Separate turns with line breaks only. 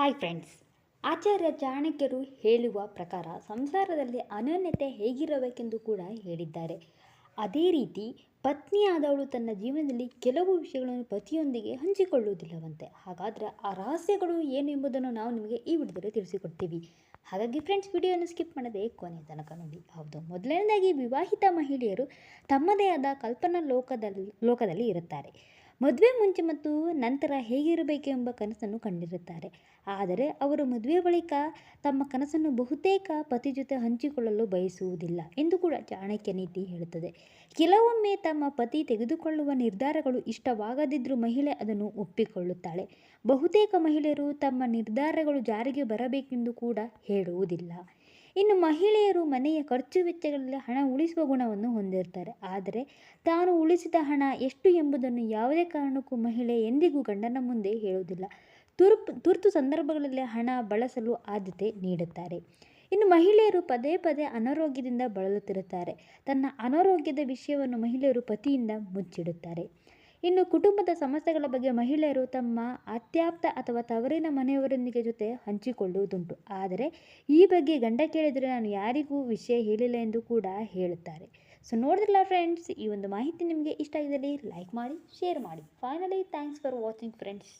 Hi friends ಆಚಾರ್ಯ ಚಾಣಕ್ಯರು ಹೇಳುವ ಪ್ರಕಾರ ಸಂಸಾರದಲ್ಲಿ ಅನನ್ಯತೆ ಹೇಗಿರಬೇಕೆಂದು ಕೂಡ ಹೇಳಿದ್ದಾರೆ. ಅದೇ ರೀತಿ ಪತ್ನಿಯಾದವಳು ತನ್ನ ಜೀವನದಲ್ಲಿ ಕೆಲವು ವಿಷಯಗಳನ್ನು ಪತಿಯೊಂದಿಗೆ ಹಂಚಿಕೊಳ್ಳುವುದಿಲ್ಲವಂತೆ. ಹಾಗಾದರೆ ಆ ರಹಸ್ಯಗಳು ಏನು ಎಂಬುದನ್ನು ನಾವು ನಿಮಗೆ ಈ ವಿಡಿಯೋದಲ್ಲಿ ತಿಳಿಸಿಕೊಡ್ತೀವಿ. ಹಾಗಾಗಿ ಫ್ರೆಂಡ್ಸ್ ವಿಡಿಯೋನ ಸ್ಕಿಪ್ ಮಾಡದೆ ಕೊನೆಯ ತನಕ ನೋಡಿ. ಹೌದು, ಮೊದಲನೇದಾಗಿ ವಿವಾಹಿತ ಮಹಿಳೆಯರು ತಮ್ಮದೇ ಆದ ಕಲ್ಪನಾ ಲೋಕದಲ್ಲಿ ಲೋಕದಲ್ಲಿ ಇರುತ್ತಾರೆ. ಮದುವೆ ಮುಂಚೆ ಮತ್ತು ನಂತರ ಹೇಗಿರಬೇಕೆಂಬ ಕನಸನ್ನು ಕಂಡಿರುತ್ತಾರೆ. ಆದರೆ ಅವರು ಮದುವೆ ಬಳಿಕ ತಮ್ಮ ಕನಸನ್ನು ಬಹುತೇಕ ಪತಿ ಜೊತೆ ಹಂಚಿಕೊಳ್ಳಲು ಬಯಸುವುದಿಲ್ಲ ಎಂದು ಕೂಡ ಚಾಣಕ್ಯ ನೀತಿ ಹೇಳುತ್ತದೆ. ಕೆಲವೊಮ್ಮೆ ತಮ್ಮ ಪತಿ ತೆಗೆದುಕೊಳ್ಳುವ ನಿರ್ಧಾರಗಳು ಇಷ್ಟವಾಗದಿದ್ದರೂ ಮಹಿಳೆ ಅದನ್ನು ಒಪ್ಪಿಕೊಳ್ಳುತ್ತಾಳೆ. ಬಹುತೇಕ ಮಹಿಳೆಯರು ತಮ್ಮ ನಿರ್ಧಾರಗಳು ಜಾರಿಗೆ ಬರಬೇಕೆಂದು ಕೂಡ ಹೇಳುವುದಿಲ್ಲ. ಇನ್ನು ಮಹಿಳೆಯರು ಮನೆಯ ಖರ್ಚು ವೆಚ್ಚಗಳಲ್ಲಿ ಹಣ ಉಳಿಸುವ ಗುಣವನ್ನು ಹೊಂದಿರ್ತಾರೆ. ಆದರೆ ತಾನು ಉಳಿಸಿದ ಹಣ ಎಷ್ಟು ಎಂಬುದನ್ನು ಯಾವುದೇ ಕಾರಣಕ್ಕೂ ಮಹಿಳೆ ಎಂದಿಗೂ ಗಂಡನ ಮುಂದೆ ಹೇಳುವುದಿಲ್ಲ. ತುರ್ಪು, ತುರ್ತು ಸಂದರ್ಭಗಳಲ್ಲಿ ಹಣ ಬಳಸಲು ಆದ್ಯತೆ ನೀಡುತ್ತಾರೆ. ಇನ್ನು ಮಹಿಳೆಯರು ಪದೇ ಪದೇ ಅನಾರೋಗ್ಯದಿಂದ ಬಳಲುತ್ತಿರುತ್ತಾರೆ. ತನ್ನ ಅನಾರೋಗ್ಯದ ವಿಷಯವನ್ನು ಮಹಿಳೆಯರು ಪತಿಯಿಂದ ಮುಚ್ಚಿಡುತ್ತಾರೆ. ಇನ್ನು ಕುಟುಂಬದ ಸಮಸ್ಯೆಗಳ ಬಗ್ಗೆ ಮಹಿಳೆಯರು ತಮ್ಮ ಅತ್ಯಾಪ್ತ ಅಥವಾ ತವರಿನ ಮನೆಯವರೊಂದಿಗೆ ಜೊತೆ ಹಂಚಿಕೊಳ್ಳುವುದುಂಟು. ಆದರೆ ಈ ಬಗ್ಗೆ ಗಂಡ ಕೇಳಿದರೆ ನಾನು ಯಾರಿಗೂ ವಿಷಯ ಹೇಳಿಲ್ಲ ಎಂದು ಕೂಡ ಹೇಳುತ್ತಾರೆ. ಸೊ ನೋಡಿದ್ರಲ್ಲ ಫ್ರೆಂಡ್ಸ್ ಈ ಒಂದು ಮಾಹಿತಿ ನಿಮಗೆ ಇಷ್ಟ ಆಗಿದ್ದಲ್ಲಿ ಲೈಕ್ ಮಾಡಿ ಶೇರ್ ಮಾಡಿ. Finally thanks for watching friends